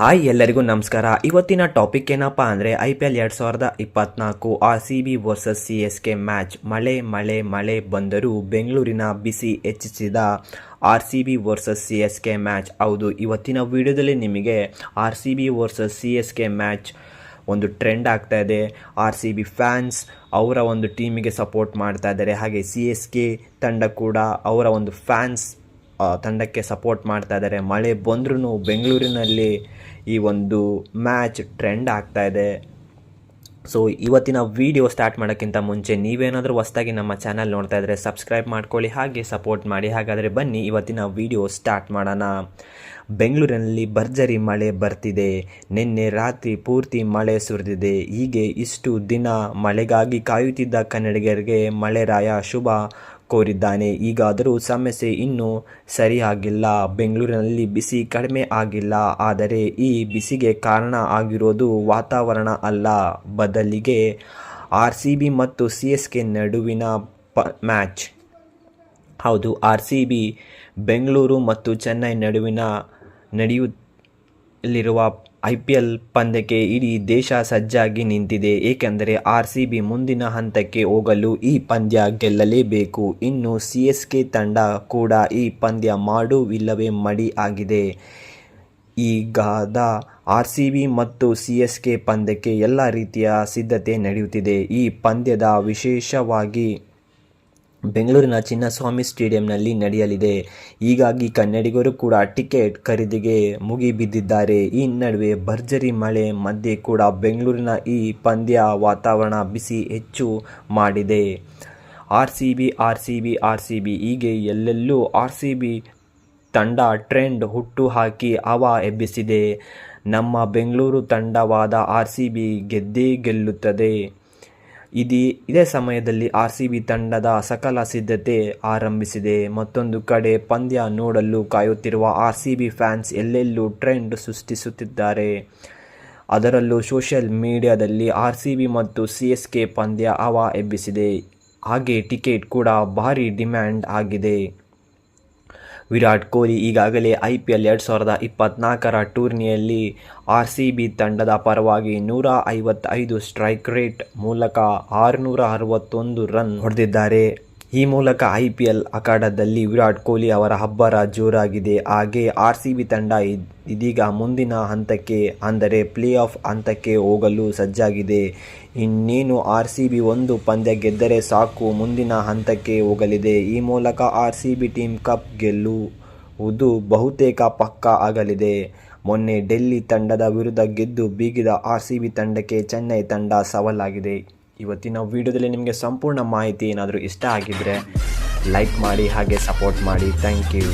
Hi ಎಲ್ಲರಿಗೂ ನಮಸ್ಕಾರ. ಇವತ್ತಿನ ಟಾಪಿಕ್ ಏನಪ್ಪ ಅಂದರೆ ಐ ಪಿ ಎಲ್ ಎರಡು ಸಾವಿರದ ಇಪ್ಪತ್ನಾಲ್ಕು R C B versus C S K match ಮಳೆ ಮಳೆ ಮಳೆ ಬಂದರೂ ಬೆಂಗಳೂರಿನ ಬಿಸಿ ಹೆಚ್ಚಿಸಿದ R C B versus C S K match ಹೌದು, ಇವತ್ತಿನ ವಿಡಿಯೋದಲ್ಲಿ ನಿಮಗೆ R C B versus C S K match ಒಂದು ಟ್ರೆಂಡ್ ಆಗ್ತಾ ಇದೆ. ಆರ್ ಸಿ ಬಿ ಫ್ಯಾನ್ಸ್ ಅವರ ಒಂದು ಟೀಮಿಗೆ ಸಪೋರ್ಟ್ ಮಾಡ್ತಾ ಇದ್ದಾರೆ. ಹಾಗೆ ಸಿ ಎಸ್ ಕೆ ತಂಡ ಕೂಡ ಅವರ ಒಂದು ಫ್ಯಾನ್ಸ್ ತಂಡಕ್ಕೆ ಸಪೋರ್ಟ್ ಮಾಡ್ತಾ ಇದ್ದಾರೆ ಮಳೆ ಬಂದ್ರೂ ಬೆಂಗಳೂರಿನಲ್ಲಿ ಈ ಒಂದು ಮ್ಯಾಚ್ ಟ್ರೆಂಡ್ ಆಗ್ತಾ ಇದೆ. ಸೊ ಇವತ್ತಿನ ವಿಡಿಯೋ ಸ್ಟಾರ್ಟ್ ಮಾಡೋಕ್ಕಿಂತ ಮುಂಚೆ ನೀವೇನಾದರೂ ಹೊಸ್ದಾಗಿ ನಮ್ಮ ಚಾನಲ್ ನೋಡ್ತಾ ಇದ್ದರೆ ಸಬ್ಸ್ಕ್ರೈಬ್ ಮಾಡ್ಕೊಳ್ಳಿ, ಹಾಗೆ ಸಪೋರ್ಟ್ ಮಾಡಿ. ಹಾಗಾದರೆ ಬನ್ನಿ, ಇವತ್ತಿನ ವಿಡಿಯೋ ಸ್ಟಾರ್ಟ್ ಮಾಡೋಣ. ಬೆಂಗಳೂರಿನಲ್ಲಿ ಭರ್ಜರಿ ಮಳೆ ಬರ್ತಿದೆ. ನಿನ್ನೆ ರಾತ್ರಿ ಪೂರ್ತಿ ಮಳೆ ಸುರಿದಿದೆ. ಹೀಗೆ ಇಷ್ಟು ದಿನ ಮಳೆಗಾಗಿ ಕಾಯುತ್ತಿದ್ದ ಕನ್ನಡಿಗರಿಗೆ ಮಳೆರಾಯ ಶುಭ. ಕೋರಿದ್ದಾನೆ. ಈಗಾದರೂ ಸಮಸ್ಯೆ ಇನ್ನೂ ಸರಿಯಾಗಿಲ್ಲ. ಬೆಂಗಳೂರಿನಲ್ಲಿ ಬಿಸಿ ಕಡಿಮೆ ಆಗಿಲ್ಲ. ಆದರೆ ಈ ಬಿಸಿಗೆ ಕಾರಣ ಆಗಿರೋದು ವಾತಾವರಣ ಅಲ್ಲ. ಬದಲಿಗೆ ಆರ್ ಸಿ ಬಿ ಮತ್ತು ಸಿ ಎಸ್ ಕೆ ನಡುವಿನ ಪ ಮ್ಯಾಚ್. ಹೌದು ಆರ್ ಸಿ ಬಿ ಬೆಂಗಳೂರು ಮತ್ತು ಚೆನ್ನೈ ನಡುವಿನ ನಡೆಯುತ್ತಿರುವ ಐ ಪಿ ಎಲ್ ಪಂದ್ಯಕ್ಕೆ ಇಡೀ ದೇಶ ಸಜ್ಜಾಗಿ ನಿಂತಿದೆ. ಏಕೆಂದರೆ ಆರ್ ಸಿ ಬಿ ಮುಂದಿನ ಹಂತಕ್ಕೆ ಹೋಗಲು ಈ ಪಂದ್ಯ ಗೆಲ್ಲಲೇಬೇಕು. ಇನ್ನು ಸಿ ಎಸ್ ಕೆ ತಂಡ ಕೂಡ ಈ ಪಂದ್ಯ ಮಾಡುವಿಲ್ಲವೇ ಮಡಿ ಆಗಿದೆ. ಈಗಾದ ಆರ್ ಸಿ ಬಿ ಮತ್ತು ಸಿ ಎಸ್ ಕೆ ಪಂದ್ಯಕ್ಕೆ ಎಲ್ಲ ರೀತಿಯ ಸಿದ್ಧತೆ ನಡೆಯುತ್ತಿದೆ. ಈ ಪಂದ್ಯದ ವಿಶೇಷವಾಗಿ ಬೆಂಗಳೂರಿನ ಚಿನ್ನಸ್ವಾಮಿ ಸ್ಟೇಡಿಯಂನಲ್ಲಿ ನಡೆಯಲಿದೆ. ಹೀಗಾಗಿ ಕನ್ನಡಿಗರು ಕೂಡ ಟಿಕೆಟ್ ಖರೀದಿಗೆ ಮುಗಿಬಿದ್ದಿದ್ದಾರೆ. ಈ ನಡುವೆ ಭರ್ಜರಿ ಮಳೆ ಮಧ್ಯೆ ಕೂಡ ಬೆಂಗಳೂರಿನ ಈ ಪಂದ್ಯ ವಾತಾವರಣ ಬಿಸಿ ಹೆಚ್ಚು ಮಾಡಿದೆ. R C B R C B R C B ಹೀಗೆ ಎಲ್ಲೆಲ್ಲೂ ಆರ್ ಸಿ ಬಿ ತಂಡ ಟ್ರೆಂಡ್ ಹುಟ್ಟು ಹಾಕಿ ಹವಾ ಎಬ್ಬಿಸಿದೆ. ನಮ್ಮ ಬೆಂಗಳೂರು ತಂಡವಾದ ಆರ್ ಸಿ ಬಿ ಗೆದ್ದೇ ಗೆಲ್ಲುತ್ತದೆ. ಇದೀ, ಇದೇ ಸಮಯದಲ್ಲಿ ಆರ್ ಸಿ ಬಿ ತಂಡದ ಸಕಲ ಸಿದ್ಧತೆ ಆರಂಭಿಸಿದೆ. ಮತ್ತೊಂದು ಕಡೆ ಪಂದ್ಯ ನೋಡಲು ಕಾಯುತ್ತಿರುವ ಆರ್ ಸಿ ಬಿ ಫ್ಯಾನ್ಸ್ ಎಲ್ಲೆಲ್ಲೂ ಟ್ರೆಂಡ್ ಸೃಷ್ಟಿಸುತ್ತಿದ್ದಾರೆ. ಅದರಲ್ಲೂ ಸೋಷಿಯಲ್ ಮೀಡಿಯಾದಲ್ಲಿ ಆರ್ ಸಿ ಬಿ ಮತ್ತು ಸಿ ಎಸ್ ಕೆ ಪಂದ್ಯ ಹವಾ ಎಬ್ಬಿಸಿದೆ. ಹಾಗೆ ಟಿಕೆಟ್ ಕೂಡ ಭಾರಿ ಡಿಮ್ಯಾಂಡ್ ಆಗಿದೆ. ವಿರಾಟ್ ಕೊಹ್ಲಿ ಈಗಾಗಲೇ ಐ ಪಿ ಎಲ್ ಎರಡು ಸಾವಿರದ ಇಪ್ಪತ್ನಾಲ್ಕರ ಟೂರ್ನಿಯಲ್ಲಿ ಆರ್ ಸಿ ಬಿ ತಂಡದ ಪರವಾಗಿ ನೂರ ಐವತ್ತೈದು ಸ್ಟ್ರೈಕ್ ರೇಟ್ ಮೂಲಕ ಆರುನೂರ ಅರವತ್ತೊಂದು ರನ್ ಹೊಡೆದಿದ್ದಾರೆ. ಈ ಮೂಲಕ ಐ ಪಿ ಎಲ್ ಅಖಾಡದಲ್ಲಿ ವಿರಾಟ್ ಕೊಹ್ಲಿ ಅವರ ಹಬ್ಬರ ಜೋರಾಗಿದೆ. ಹಾಗೆ ಆರ್ ಸಿ ಬಿ ತಂಡ ಇದ್- ಇದೀಗ ಮುಂದಿನ ಹಂತಕ್ಕೆ, ಅಂದರೆ ಪ್ಲೇ ಆಫ್ ಹಂತಕ್ಕೆ ಹೋಗಲು ಸಜ್ಜಾಗಿದೆ. ಇನ್ನೇನು ಆರ್ ಸಿ ಬಿ ಒಂದು ಪಂದ್ಯ ಗೆದ್ದರೆ ಸಾಕು, ಮುಂದಿನ ಹಂತಕ್ಕೆ ಹೋಗಲಿದೆ. ಈ ಮೂಲಕ R C B team cup ಗೆಲ್ಲುವುದು ಬಹುತೇಕ ಪಕ್ಕಾ ಆಗಲಿದೆ. ಮೊನ್ನೆ ಡೆಲ್ಲಿ ತಂಡದ ವಿರುದ್ಧ ಗೆದ್ದು ಬೀಗಿದ ಆರ್ ಸಿ ಬಿ ತಂಡಕ್ಕೆ ಚೆನ್ನೈ ತಂಡ ಸವಾಲಾಗಿದೆ. ಇವತ್ತಿನ ವಿಡಿಯೋದಲ್ಲಿ ನಿಮಗೆ ಸಂಪೂರ್ಣ ಮಾಹಿತಿ ಏನಾದರೂ ಇಷ್ಟ ಆಗಿದ್ದರೆ ಲೈಕ್ ಮಾಡಿ ಹಾಗೆ ಸಪೋರ್ಟ್ ಮಾಡಿ. Thank you